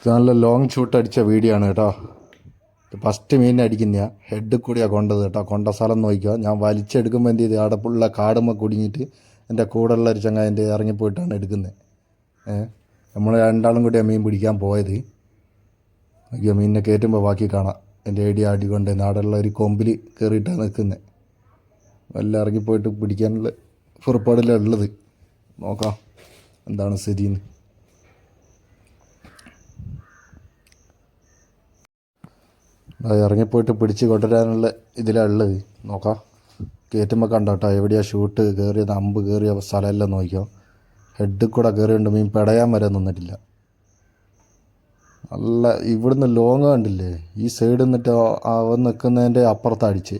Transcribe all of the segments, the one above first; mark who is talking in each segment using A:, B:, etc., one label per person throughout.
A: ഇത് നല്ല long shoot അടിച്ച വീഡിയോ ആണ് കേട്ടോ. ഫസ്റ്റ് മീനിനെ അടിക്കുന്ന ഹെഡ് കൂടിയാണ് കൊണ്ടത് കേട്ടോ. കൊണ്ട സ്ഥലം നോക്കിയോ ഞാൻ വലിച്ചെടുക്കുമ്പോൾ എന്ത് ചെയ്ത്? അവിടെ പുള്ള കാടുമ്പോൾ കുടുങ്ങിയിട്ട് എന്റെ കൂടെയുള്ള ഒരു ചങ്ങാതിന്റെ ഇറങ്ങിപ്പോയിട്ടാണ് എടുക്കുന്നത് നമ്മൾ രണ്ടാളും കൂടിയാണ് മീൻ പിടിക്കാൻ പോയത്. അയ്യോ മീനിനെ കയറ്റുമ്പോൾ ബാക്കി കാണാം. എന്റെ ഏടി ആടിക്കൊണ്ട് നാടുള്ള ഒരു കൊമ്പിൽ കയറിയിട്ടാണ് നിൽക്കുന്നത് വല്ല ഇറങ്ങിപ്പോയിട്ട് പിടിക്കാനുള്ള പുറപ്പാടിലാണ് ഉള്ളത്. നോക്കാം. എന്താണ് സ്ഥിതിന്ന് ആ ഇറങ്ങിപ്പോയിട്ട് പിടിച്ച് കൊണ്ടുവരാനുള്ള ഇതിലാണ് ഉള്ളത്. നോക്കാം. കയറ്റുമ്പോൾ കണ്ടോട്ടോ. എവിടെയാ ഷൂട്ട് കയറിയത് അമ്പ് കയറിയ സ്ഥലമെല്ലാം നോക്കിയോ. ഹെഡിൽ കൂടെ കയറിയുണ്ട് മീൻ പെടയാൻ വരെ നിന്നിട്ടില്ല. നല്ല ഇവിടുന്ന് ലോങ് കണ്ടില്ലേ? ഈ സൈഡ് നിന്നിട്ട് അവൻ നിൽക്കുന്നതിന്റെ അപ്പുറത്ത് അടിച്ച്.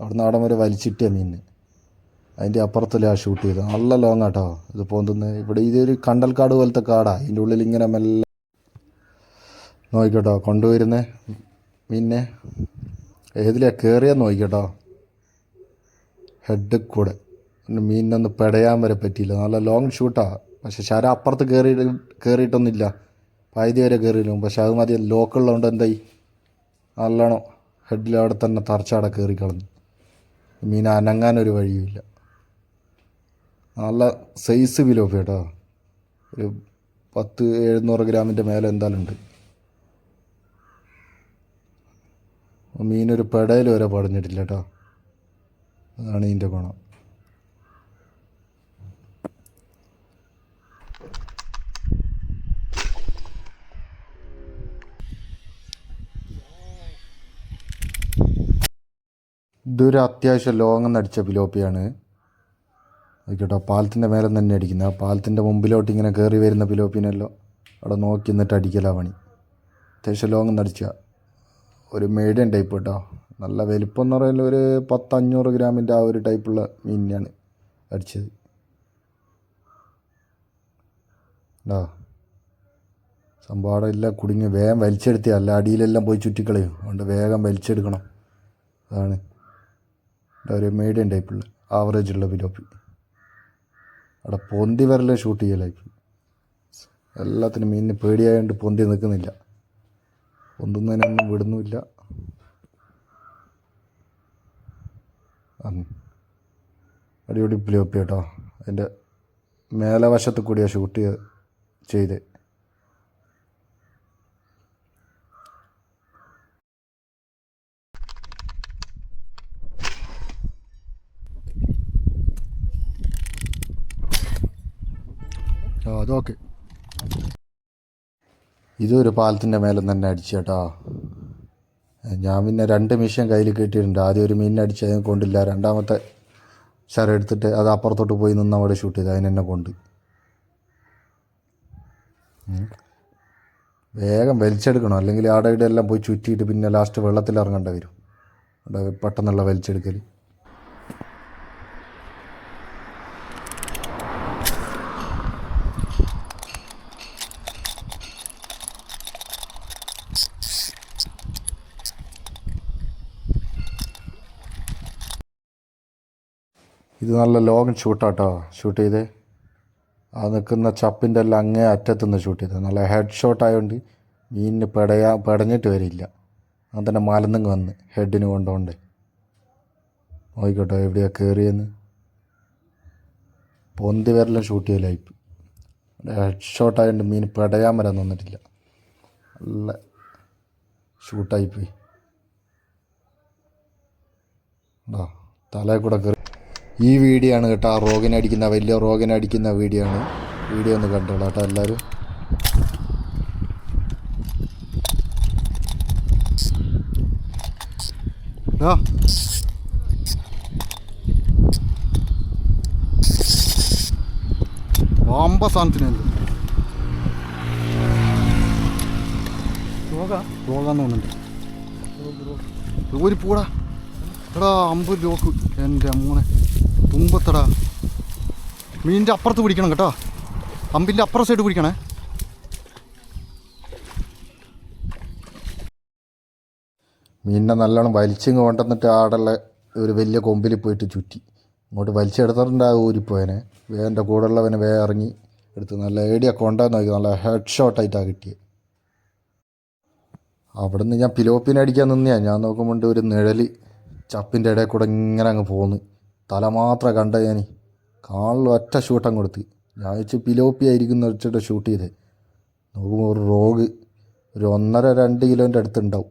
A: അവിടുന്ന് അവിടെ വരെ വലിച്ചിട്ടിയ മീനിന്. അതിന്റെ അപ്പുറത്തല്ലേ ആ ഷൂട്ട് ചെയ്തത്? നല്ല ലോങ് ആട്ടോ. ഇത് പോകുന്നത് ഇവിടെ ഇതൊരു കണ്ടൽക്കാട് പോലത്തെ കാടാണ് ഇതിന്റെ ഉള്ളിൽ ഇങ്ങനെ മെല്ലെ നോക്കിക്കോട്ടോ കൊണ്ടുവരുന്നേ. പിന്നെ ഏതിലാ കയറിയാന്ന് നോക്കിക്കോട്ടോ. ഹെഡ് കൂടെ. മീനിനൊന്ന് പെടയാൻ വരെ പറ്റിയില്ല. നല്ല ലോങ് ഷൂട്ടാണ് പക്ഷെ ശര അപ്പുറത്ത് കയറി കയറിയിട്ടൊന്നുമില്ല പകുതി വരെ കയറിയില്ല പക്ഷെ അത് മതി. ലോക്കുള്ളതുകൊണ്ട് എന്തായി? നല്ലോണം ഹെഡിൽ അവിടെ തന്നെ തറച്ചാടെ കയറി കളഞ്ഞു. മീൻ അനങ്ങാനൊരു വഴിയുമില്ല. നല്ല സൈസ് വിലോപ്പ് കേട്ടോ ഒരു പത്ത് എഴുന്നൂറ് ഗ്രാമിന്റെ മേലെ എന്തായാലും ഉണ്ട്. മീനൊരു പെടയിൽ വരെ പടഞ്ഞിട്ടില്ല കേട്ടോ അതാണ് ഇതിന്റെ ഗുണം. ഇതൊരു അത്യാവശ്യം ലോങ് നടിച്ച പിലോപ്പിയാണ് കേട്ടോ പാലത്തിന്റെ മേലെ തന്നെ അടിക്കുന്നത്. ആ പാലത്തിന്റെ മുമ്പിലോട്ട് ഇങ്ങനെ കയറി വരുന്ന പിലോപ്പിനെല്ലാം അവിടെ നോക്കി നിന്നിട്ട് അടിക്കലാ പണി. അത്യാവശ്യം ലോങ് നടിച്ച. ഒരു മീഡിയം ടൈപ്പ് കേട്ടോ. നല്ല വലിപ്പം എന്ന് പറയുന്നത് ഒരു പത്തഞ്ഞൂറ് ഗ്രാമിന്റെ ആ ഒരു ടൈപ്പുള്ള മീനിനെയാണ് അടിച്ചത്. ആ സംഭവം അവിടെ എല്ലാം കുടുങ്ങി. വേഗം വലിച്ചെടുത്തി. അല്ല അടിയിലെല്ലാം പോയി ചുറ്റിക്കളയും. അതുകൊണ്ട് വേഗം വലിച്ചെടുക്കണം. അതാണ്. ഒരു മീഡിയം ടൈപ്പുള്ള ആവറേജ് ഉള്ള പിലോപ്പി അവിടെ പൊന്തി വരലെ ഷൂട്ട് ചെയ്യലായി എല്ലാത്തിനും മീനിന് പേടിയായതുകൊണ്ട് പൊന്തി നിൽക്കുന്നില്ല പൊന്തുന്നതിനൊന്നും വിടുന്നുമില്ല. അടിപൊളി പിലോപ്പി കേട്ടോ. അതിന്റെ മേലെ വശത്ത് കൂടിയാണ് ഷൂട്ട് ചെയ്ത്. ആ അതൊക്കെ ഇതൊരു പാലത്തിന്റെ മേലെ തന്നെ അടിച്ചു കേട്ടോ ഞാൻ പിന്നെ രണ്ട് മിഷൻ കയ്യിൽ കിട്ടിയിട്ടുണ്ട്. ആദ്യം ഒരു മീനിനെ അടിച്ച് അതിനെ കൊണ്ടില്ല. രണ്ടാമത്തെ ശരം എടുത്തിട്ട് അത് അപ്പുറത്തോട്ട് പോയി നിന്ന് അവിടെ ഷൂട്ട് ചെയ്ത്. അതിനെന്നെ കൊണ്ട്. വേഗം വലിച്ചെടുക്കണം. അല്ലെങ്കിൽ ആടെ ഇവിടെ എല്ലാം പോയി ചുറ്റിയിട്ട് പിന്നെ ലാസ്റ്റ് വെള്ളത്തിൽ ഇറങ്ങേണ്ടി വരും. അവിടെ പെട്ടെന്നുള്ള വലിച്ചെടുക്കൽ ഇത് നല്ല ലോങ് ഷൂട്ടാട്ടോ. ഷൂട്ട് ചെയ്ത്. ആ നിൽക്കുന്ന ചപ്പിന്റെ എല്ലാം അങ്ങേ അറ്റത്തുനിന്ന് ഷൂട്ട് ചെയ്തത് നല്ല ഹെഡ് ഷോട്ട് ആയതുകൊണ്ട് മീനിന് പെടയാ പെടഞ്ഞിട്ട് വരില്ല. അങ്ങനെ തന്നെ മലന്നിങ് വന്ന് ഹെഡിന് കൊണ്ടുകൊണ്ട് നോക്കിക്കോട്ടോ എവിടെയാണ് കയറിയെന്ന് പൊന്തി വരലും ഷൂട്ട് ചെയ്യലായി ഹെഡ് ഷോട്ട് ആയതുകൊണ്ട് മീൻ പെടയാൻ വരാൻ നിന്നിട്ടില്ല. നല്ല ഷൂട്ടായിപ്പോയി ഉണ്ടോ? തലയിൽ കൂടെ കയറി ഈ വീഡിയോ ആണ് കേട്ടോ. ആ റോഗിനടിക്കുന്ന വലിയ റോഗിനടിക്കുന്ന വീഡിയോ ആണ്. വീഡിയോ ഒന്ന് കണ്ടോളാം കേട്ടോ എല്ലാവരും.
B: ആ. വമ്പ സാധനത്തിനുണ്ട് പോകാന്ന് തോന്നുന്നുണ്ട്. ഒരു പൂടാ. എടാ അമ്പത് ലോക്ക് എന്റെ മോനെ തുമ്പത്തടാ മീനിന്റെ അപ്പുറത്ത് പിടിക്കണം കേട്ടോ. അമ്പിന്റെ അപ്പുറ സൈഡ് പിടിക്കണേ.
A: മീനിനെ നല്ലോണം വലിച്ചിങ് കൊണ്ടുവന്നിട്ട് ആടുള്ള ഒരു വലിയ കൊമ്പിൽ പോയിട്ട് ചുറ്റി. ഇങ്ങോട്ട് വലിച്ചെടുത്തിട്ടുണ്ടാകും ഊരിപ്പോയനെ. വേന്റെ കൂടെയുള്ളവനെ വേ ഇറങ്ങി എടുത്ത് നല്ല ഏടിയ കൊണ്ടെന്ന് നോക്കി. നല്ല ഹെഡ് ഷോട്ടായിട്ടാണ് കിട്ടിയത് അവിടുന്ന് ഞാൻ പിലോപ്പിനെ അടിക്കാൻ നിന്നെയാ. ഞാൻ നോക്കുമ്പോൾ ഒരു നിഴൽ ചപ്പിന്റെ ഇടയിൽ കൂടെ ഇങ്ങനെ അങ്ങ് പോന്ന്. തല മാത്രം കണ്ട ഞാൻ കാളിൽ ഒറ്റ ഷൂട്ടം കൊടുത്ത്. ഞാൻ വെച്ച് പിലോപ്പി ആയിരിക്കും എന്ന് വെച്ചിട്ട് ഷൂട്ട് ചെയ്തത് നോക്കുമ്പോൾ ഒരു റോഗ്. ഒരു ഒന്നര രണ്ട് കിലോന്റെ അടുത്തുണ്ടാവും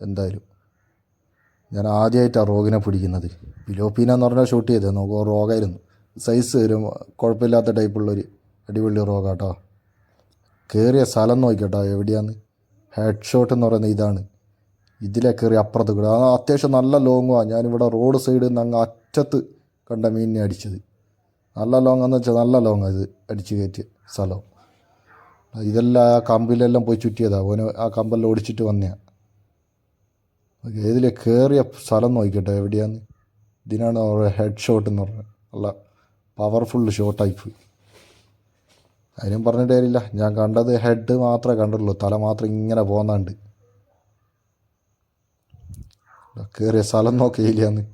A: എന്തായാലും. ഞാൻ ആദ്യമായിട്ടാണ് റോഗിനെ പിടിക്കുന്നത്. പിലോപ്പീനെന്ന് പറഞ്ഞാൽ ഷൂട്ട് ചെയ്തത് നോക്കുമ്പോൾ റോഗായിരുന്നു. സൈസ് ഒരു കുഴപ്പമില്ലാത്ത ടൈപ്പുള്ളൊരു അടിപൊളി റോഗാട്ടോ. കയറിയ സ്ഥലം നോക്കിക്കോട്ടോ എവിടെയാന്ന്. ഹെഡ് ഷോട്ട് എന്ന് പറയുന്നത് ഇതാണ്. ഇതിലെ കയറി അപ്പുറത്ത് കൂടെ. അത്യാവശ്യം നല്ല ലോങ്ങുമാണ് ഞാനിവിടെ റോഡ് സൈഡിൽ നിന്ന് അങ്ങ് അറ്റത്ത് കണ്ട മീനിനെ അടിച്ചത്. നല്ല എന്ന് വെച്ചാൽ നല്ല ലോങ് ഇത് അടിച്ച് കയറ്റിയ സ്ഥലം. ഇതെല്ലാം ആ കമ്പിലെല്ലാം പോയി ചുറ്റിയതാണ് ഓന് ആ കമ്പെല്ലാം ഓടിച്ചിട്ട് വന്നതാണ് ഏതിലെ കയറിയ സ്ഥലം നോക്കിക്കട്ടെ എവിടെയാന്ന്. ഇതിനാണ് ഹെഡ് ഷോട്ട് എന്ന് പറഞ്ഞത്. നല്ല പവർഫുൾ ഷോട്ടായിപ്പോയി അതിനും പറഞ്ഞിട്ട് കാര്യമില്ല. ഞാൻ കണ്ടത് ഹെഡ് മാത്രമേ കണ്ടുള്ളൂ തല മാത്രം ഇങ്ങനെ പോകുന്നുണ്ട് കയറിയ സ്ഥലം നോക്കിയില്ലാന്ന്.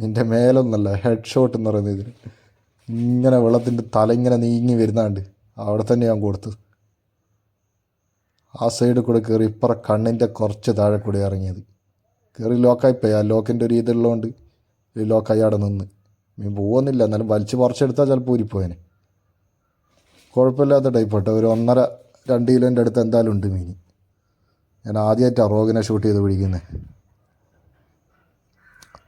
A: നിന്റെ മേലൊന്നല്ല ഹെഡ് ഷോട്ട് എന്ന് പറയുന്നത് ഇതിന് ഇങ്ങനെ വെള്ളത്തിന്റെ തല ഇങ്ങനെ നീങ്ങി വരുന്നാണ്ട് അവിടെ തന്നെ ഞാൻ കൊടുത്തു. ആ സൈഡിൽ കൂടെ കയറി ഇപ്പറ കണ്ണിന്റെ കുറച്ച് താഴെ കൂടി ഇറങ്ങിയത്. കയറി ലോക്കായി പോയി. ആ ലോക്കിന്റെ ഒരു ഇതുള്ളതുകൊണ്ട് ലോക്കായി അവിടെ നിന്ന്. മീൻ പോകുന്നില്ല എന്നാലും വലിച്ച് പറിച്ചെടുത്താൽ ചിലപ്പോൾ ഊരിപ്പോയനെ. കുഴപ്പമില്ലാത്ത ടൈപ്പ് കേട്ടോ ഒരു ഒന്നര രണ്ട് കിലോന്റെ അടുത്ത് എന്തായാലും ഉണ്ട് മീൻ. ഞാൻ ആദ്യമായിട്ടാണ് റോഗിനെ ഷൂട്ട് ചെയ്ത് പിടിക്കുന്നത്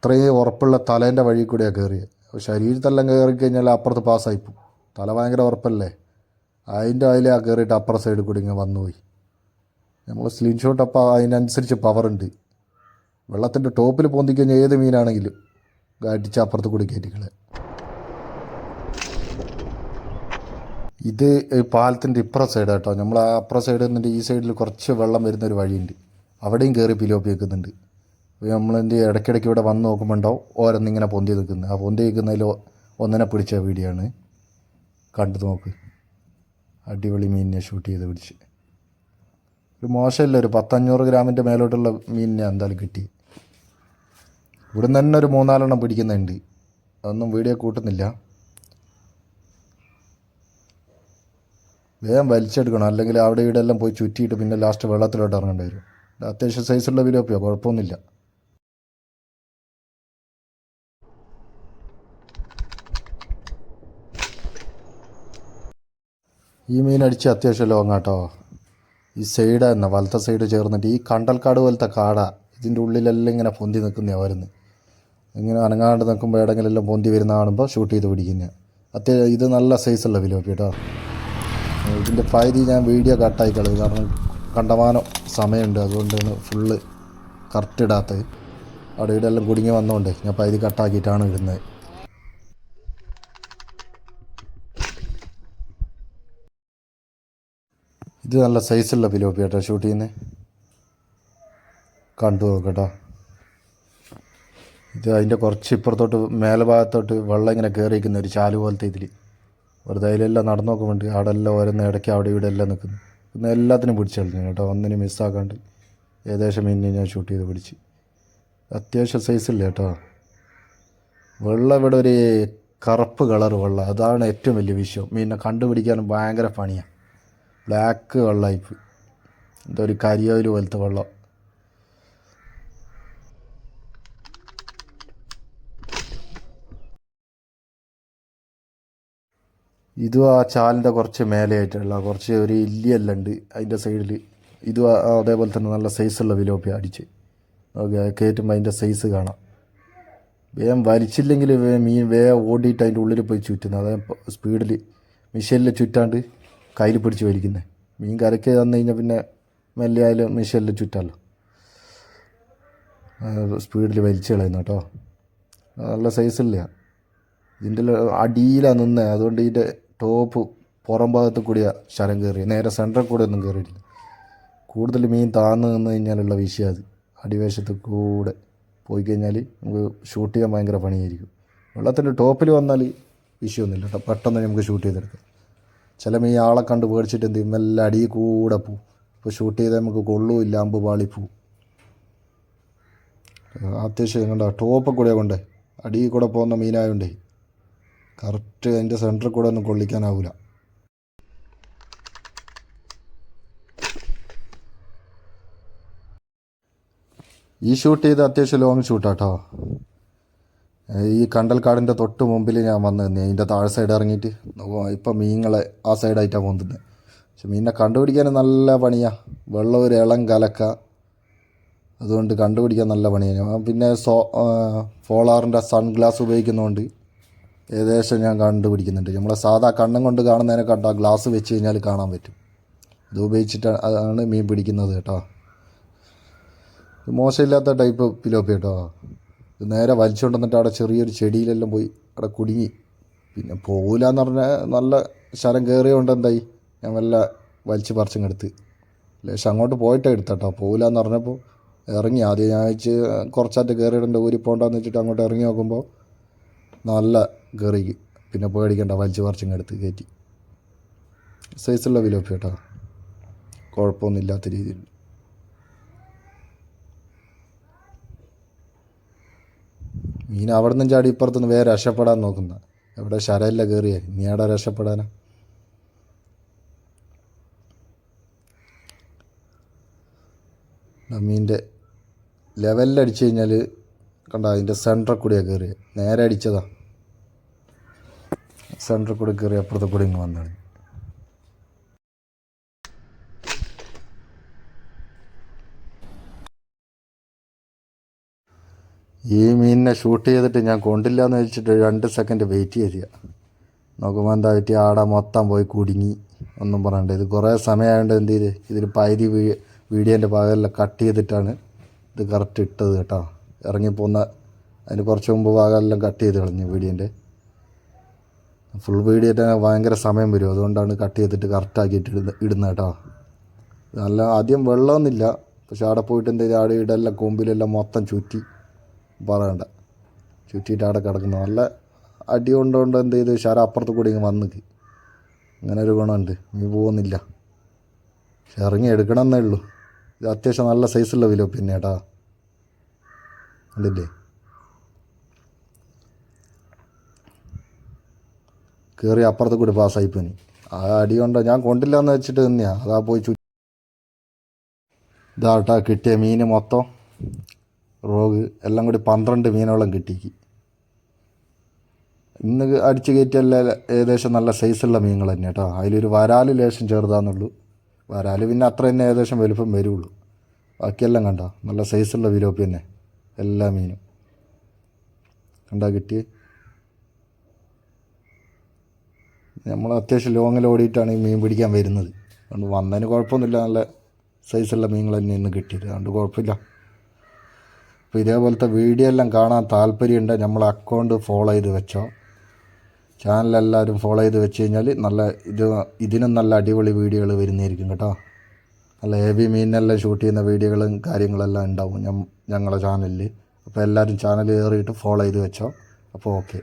A: അത്രയും ഉറപ്പുള്ള തലേന്റെ വഴി കൂടെയാണ് കയറിയത് ശരീരത്തെല്ലാം കയറി കഴിഞ്ഞാൽ അപ്പുറത്ത് പാസ്സായിപ്പോവും. തല ഭയങ്കര ഉറപ്പല്ലേ? അതിന്റെ അതിലെ ആ കയറിയിട്ട് അപ്പുറ സൈഡിൽ കൂടി ഇങ്ങനെ വന്നുപോയി. നമ്മൾ സ്ലിം ഷോട്ട് അപ്പോൾ അതിനനുസരിച്ച് പവറുണ്ട് വെള്ളത്തിന്റെ ടോപ്പിൽ പൊന്തിക്കഴിഞ്ഞാൽ ഏത് മീനാണെങ്കിലും അടിച്ച് അപ്പുറത്ത് കൂടി കയറ്റിക്കളെ ഇത് പാലത്തിന്റെ ഇപ്പുറ സൈഡ് കേട്ടോ നമ്മൾ ആ അപ്പുറ സൈഡിൽ നിന്നിട്ട് ഈ സൈഡിൽ കുറച്ച് വെള്ളം വരുന്നൊരു വഴിയുണ്ട്. അവിടെയും കയറി പിലോപ്പി വെക്കുന്നുണ്ട്. നമ്മളെന്ത് ഇടയ്ക്കിടയ്ക്ക് ഇവിടെ വന്ന് നോക്കുമ്പോൾ ഉണ്ടാവും ഓരോന്നിങ്ങനെ പൊന്തി നിൽക്കുന്നത് ആ പൊന്തി നിൽക്കുന്നതിൽ ഒന്നിനെ പിടിച്ച വീഡിയോ ആണ് കണ്ടു നോക്ക്. അടിപൊളി മീനിനെ ഷൂട്ട് ചെയ്ത് പിടിച്ച്. ഒരു മോശമില്ല ഒരു പത്തഞ്ഞൂറ് ഗ്രാമിന്റെ മേലോട്ടുള്ള മീനിനെ എന്തായാലും കിട്ടി. ഇവിടുന്ന് തന്നെ ഒരു മൂന്നാലെണ്ണം പിടിക്കുന്നുണ്ട്. അതൊന്നും വീഡിയോ കൂട്ടുന്നില്ല. വേഗം വലിച്ചെടുക്കണം. അല്ലെങ്കിൽ അവിടെ ഇവിടെ എല്ലാം പോയി ചുറ്റിയിട്ട് പിന്നെ ലാസ്റ്റ് വെള്ളത്തിലോട്ട് ഇറങ്ങേണ്ടി വരും. അത്യാവശ്യം സൈസുള്ള വിലോപ്പിയോ കുഴപ്പമൊന്നുമില്ല. ഈ മീൻ അടിച്ച് അത്യാവശ്യം ലോങ് ഈ സൈഡ് തന്നെ വലത്തെ സൈഡ് ചേർന്നിട്ട് ഈ കണ്ടൽക്കാട് പോലത്തെ കാട. ഇതിന്റെ ഉള്ളിലെല്ലാം ഇങ്ങനെ പൊന്തി നിൽക്കുന്നേ വരുന്നത് ഇങ്ങനെ അനങ്ങാണ്ട് നിൽക്കുമ്പോൾ എവിടെയെങ്കിലും പൊന്തി വരുന്ന കാണുമ്പോൾ ഷൂട്ട് ചെയ്ത് പിടിക്കുന്നത് അത്യാവശ്യം ഇത് നല്ല സൈസുള്ള വിലോപ്പി കേട്ടോ. ഇതിന്റെ പകുതി ഞാൻ വീഡിയോ കട്ടായി കളയും. കാരണം കണ്ടമാനം സമയമുണ്ട്. അതുകൊണ്ട് ഫുള്ള് കറക്റ്റ് ഇടാത്തത്. അവിടെ ഇവിടെ എല്ലാം കുടുങ്ങി വന്നതുകൊണ്ട് ഞാൻ പകുതി കട്ടാക്കിയിട്ടാണ് ഇടുന്നത്. ഇത് നല്ല സൈസുള്ള പിലോപ്പി കേട്ടോ ഷൂട്ട് ചെയ്യുന്നത് കണ്ടു നോക്കട്ടോ. ഇത് അതിന്റെ കുറച്ച് ഇപ്പുറത്തോട്ട് മേലെ ഭാഗത്തോട്ട് വെള്ളം ഇങ്ങനെ കയറിയിരിക്കുന്ന ഒരു ചാൽ പോലത്തെ ഇതിൽ വെറുതെ അതിലെല്ലാം നടന്നു നോക്കുന്നുണ്ട്. അവിടെ എല്ലാം ഓരോന്ന് ഇടയ്ക്ക് അവിടെ ഇവിടെ എല്ലാം നിൽക്കുന്നു. പിന്നെ എല്ലാത്തിനും പിടിച്ച് കളഞ്ഞു കേട്ടോ. ഒന്നിനും മിസ്സാക്കാണ്ട് ഏകദേശം മീനിനെ ഞാൻ ഷൂട്ട് ചെയ്ത് പിടിച്ച്. അത്യാവശ്യം സൈസില്ല കേട്ടോ. വെള്ളം ഇവിടെ ഒരു കറുപ്പ് കളർ വെള്ളം അതാണ് ഏറ്റവും വലിയ വിഷയം. മീനിനെ കണ്ടുപിടിക്കാനും ഭയങ്കര പണിയാണ് ബ്ലാക്ക് വെള്ളമായിപ്പോയി എന്താ ഒരു കരിയോയിൽ പോലത്തെ വെള്ളം. ഇതും ആ ചാലിന്റെ കുറച്ച് മേലെയായിട്ടുള്ള കുറച്ച് ഒരു ഇല്ലിയെല്ലാം ഉണ്ട് അതിന്റെ സൈഡിൽ ഇതും അതേപോലെ തന്നെ നല്ല സൈസുള്ള വിലോപ്പി അടിച്ച്. ഓക്കെ കയറ്റുമ്പോൾ അതിന്റെ സൈസ് കാണാം. വേഗം വലിച്ചില്ലെങ്കിൽ മീൻ വേഗം ഓടിയിട്ട് അതിന്റെ ഉള്ളിൽ പോയി ചുറ്റുന്നത്. അതായത് സ്പീഡിൽ മിഷീനിൽ ചുറ്റാണ്ട് കയ്യിൽ പിടിച്ച് വലിക്കുന്നത് മീൻ കരയ്ക്ക് തന്നു കഴിഞ്ഞാൽ പിന്നെ മെല്ലെ ആയാലും ചുറ്റാലോ. ചുറ്റാമല്ലോ സ്പീഡിൽ വലിച്ചു കളയുന്ന കേട്ടോ. നല്ല സൈസില്ല ഇതിന്റെ അടിയിലാണ് നിന്നത് അതുകൊണ്ട് ഇതിന്റെ ടോപ്പ് പുറം ഭാഗത്ത് കൂടിയ ശരം കയറി നേരെ സെന്ററിൽ കൂടെ ഒന്നും കയറിയിട്ടില്ല കൂടുതൽ മീൻ താന്ന് നിന്ന് കഴിഞ്ഞാലുള്ള വിഷയം അത്. അടിവേശത്ത് കൂടെ പോയി കഴിഞ്ഞാൽ നമുക്ക് ഷൂട്ട് ചെയ്യാൻ ഭയങ്കര പണിയായിരിക്കും. വെള്ളത്തിന്റെ ടോപ്പിൽ വന്നാൽ വിഷയമൊന്നുമില്ല പെട്ടെന്ന് നമുക്ക് ഷൂട്ട് ചെയ്തെടുക്കാം. ചിലപ്പോൾ ഈ ആളെ കണ്ട് പേടിച്ചിട്ട് എന്ത് ചെയ്യും? നല്ല അടിയിൽ കൂടെ പോവും ഇപ്പോൾ ഷൂട്ട് ചെയ്താൽ നമുക്ക് കൊള്ളുമില്ല അമ്പ് പാളിപ്പോവും അത്യാവശ്യം കണ്ട ടോപ്പ് കൂടെ കൊണ്ട്. അടിയിൽ കൂടെ പോകുന്ന മീനായതുകൊണ്ട് കറക്റ്റ് അതിന്റെ സെന്ററിൽ കൂടെ ഒന്നും കൊള്ളിക്കാനാവില്ല ഈ ഷൂട്ട് ചെയ്ത് അത്യാവശ്യം ലോങ് ഷൂട്ടാട്ടോ ഈ കണ്ടൽക്കാടിന്റെ തൊട്ട് മുമ്പിൽ ഞാൻ വന്ന് നിന്ന്. അതിന്റെ താഴെ സൈഡ് ഇറങ്ങിയിട്ട്. ഇപ്പം മീനുകളെ ആ സൈഡായിട്ടാണ് പോകുന്നത്. പക്ഷെ മീനിനെ കണ്ടുപിടിക്കാൻ നല്ല പണിയാണ് വെള്ളം ഒരു ഇളം കലക്ക. അതുകൊണ്ട് കണ്ടുപിടിക്കാൻ നല്ല പണിയാണ് പിന്നെ സോ ഫോളാറിന്റെ സൺഗ്ലാസ് ഉപയോഗിക്കുന്നതുകൊണ്ട് ഏകദേശം ഞാൻ കണ്ടുപിടിക്കുന്നുണ്ട്. നമ്മളെ സാധാ കണ്ണും കൊണ്ട് കാണുന്നതിനെ കണ്ട ഗ്ലാസ് വെച്ച് കഴിഞ്ഞാൽ കാണാൻ പറ്റും. ഇത് ഉപയോഗിച്ചിട്ടാണ് മീൻ പിടിക്കുന്നത് കേട്ടോ. മോശമില്ലാത്ത ടൈപ്പ് പിലോപ്പി കേട്ടോ ഇത് നേരെ വലിച്ചുകൊണ്ട് വന്നിട്ട് അവിടെ ചെറിയൊരു ചെടിയിലെല്ലാം പോയി അവിടെ കുടുങ്ങി. പിന്നെ പോകില്ല എന്ന് പറഞ്ഞാൽ നല്ല ശരം കയറിയോണ്ട് എന്തായി? ഞാൻ വല്ല വലിച്ച് പറിച്ചും എടുത്ത്. ലേശം അങ്ങോട്ട് പോയിട്ടേ എടുത്തട്ടോ. പോകില്ല എന്ന് പറഞ്ഞപ്പോൾ ഇറങ്ങി. ആദ്യം ഞാൻ വെച്ച് കുറച്ചായിട്ട് കയറിയിടേണ്ട ഊരി പോകണ്ടെന്ന് വെച്ചിട്ട് അങ്ങോട്ട് ഇറങ്ങി നോക്കുമ്പോൾ നല്ല കയറി പിന്നെ പേടിക്കണ്ട വലിച്ച് പറിച്ചും എടുത്ത് കയറ്റി. സൈസുള്ള വിലോപ്പി കേട്ടോ കുഴപ്പമൊന്നുമില്ലാത്ത രീതിയിൽ. മീൻ അവിടെ നിന്നും ചാടി ഇപ്പുറത്തുനിന്ന് വേറെ രക്ഷപ്പെടാൻ നോക്കുന്ന. എവിടെ ശരയല്ല കയറിയ നീ അവിടെ രക്ഷപ്പെടാനാ മീന്റെ ലെവലിൽ അടിച്ചു കഴിഞ്ഞാൽ കണ്ട അതിന്റെ സെന്ററിൽ കൂടിയാണ് കയറിയത് നേരെ അടിച്ചതാ. സെന്ററിൽ കൂടി കയറി അപ്പുറത്തെ കൂടി ഇങ്ങ് വന്നാണ് ഈ മീനിനെ ഷൂട്ട് ചെയ്തിട്ട് ഞാൻ കൊണ്ടില്ല എന്ന് വെച്ചിട്ട് രണ്ട് സെക്കൻഡ് വെയിറ്റ് ചെയ്യുക നോക്കുമ്പോൾ എന്താ പറ്റി ആടെ മൊത്തം പോയി കുടുങ്ങി. ഒന്നും പറയണ്ട. ഇത് കുറേ സമയമായതുകൊണ്ട് എന്ത് ചെയ്ത്? ഇതിൽ പകുതി വീ വീഡിയോന്റെ ഭാഗമെല്ലാം കട്ട് ചെയ്തിട്ടാണ് ഇത് കറക്റ്റ് ഇട്ടത് കേട്ടോ. ഇറങ്ങിപ്പോന്ന അതിന് കുറച്ച് മുമ്പ് ഭാഗമെല്ലാം കട്ട് ചെയ്ത് കളഞ്ഞു വീഡിയോന്റെ ഫുൾ വീഡിയോ ഭയങ്കര സമയം വരും. അതുകൊണ്ടാണ് കട്ട് ചെയ്തിട്ട് കറക്റ്റാക്കിയിട്ട് ഇടുന്ന ഇടുന്നത് കേട്ടോ. നല്ല ആദ്യം വെള്ളമൊന്നുമില്ല. പക്ഷെ അവിടെ പോയിട്ട് എന്ത് ആടെ ഇടെല്ലാം കൊമ്പിലെല്ലാം മൊത്തം ചുറ്റി. പറയണ്ട. ചുറ്റിയിട്ട് അവിടെ കിടക്കുന്നു. നല്ല അടി കൊണ്ടുകൊണ്ട് എന്ത് ചെയ്ത്? ശര അപ്പുറത്ത് കൂടി ഇങ്ങ് വന്നു അങ്ങനെ ഒരു ഗുണമുണ്ട്. നീ പോകുന്നില്ല. പക്ഷെ ഇറങ്ങി എടുക്കണം എന്നേ ഉള്ളൂ. ഇത് അത്യാവശ്യം നല്ല സൈസുള്ള വില പിന്നെ ഏട്ടാ കണ്ടില്ലേ? കയറി അപ്പുറത്ത് കൂടി പാസ്സായി പോനി ആ അടി കൊണ്ടോ ഞാൻ കൊണ്ടില്ല എന്ന് വെച്ചിട്ട് തന്നെയാ അതാ പോയി ചു ഇതാട്ടാ കിട്ടിയ മീൻ മൊത്തം. റോഗ് എല്ലാം കൂടി പന്ത്രണ്ട് മീനോളം കിട്ടിക്ക്. ഇന്ന് അടിച്ചു കയറ്റിയല്ല ഏകദേശം നല്ല സൈസുള്ള മീനുകൾ തന്നെ കേട്ടോ. അതിലൊരു വരാൽ ലേശം ചെറുതാന്നുള്ളൂ. വരാൽ പിന്നെ അത്ര തന്നെ ഏകദേശം വലുപ്പം വരുള്ളൂ. ബാക്കിയെല്ലാം കണ്ട? നല്ല സൈസുള്ള വിലോപ്പി തന്നെ. എല്ലാ മീനും. കണ്ടാ കിട്ടി നമ്മൾ അത്യാവശ്യം ലോങ്ങിൽ ഓടിയിട്ടാണ് ഈ മീൻ പിടിക്കാൻ വരുന്നത്. അതുകൊണ്ട് വന്നതിന് കുഴപ്പമൊന്നുമില്ല. നല്ല സൈസുള്ള മീനുകൾ തന്നെ ഇന്ന് കിട്ടിയത്. അതുകൊണ്ട് കുഴപ്പമില്ല. അപ്പോൾ ഇതേപോലത്തെ വീഡിയോ എല്ലാം കാണാൻ താല്പര്യമുണ്ട്. നമ്മൾ അക്കൗണ്ട് ഫോളോ ചെയ്ത് വെച്ചോ. ചാനലെല്ലാവരും ഫോളോ ചെയ്ത് വെച്ച് കഴിഞ്ഞാൽ നല്ല ഇത് ഇതിനും നല്ല അടിപൊളി വീഡിയോകൾ വരുന്നതായിരിക്കും കേട്ടോ. നല്ല ഹെവി മീനെല്ലാം ഷൂട്ട് ചെയ്യുന്ന വീഡിയോകളും കാര്യങ്ങളെല്ലാം ഉണ്ടാവും ഞങ്ങളുടെ ചാനലിൽ അപ്പോൾ എല്ലാവരും ചാനൽ കയറിയിട്ട് ഫോളോ ചെയ്ത് വെച്ചോ. അപ്പോൾ ഓക്കെ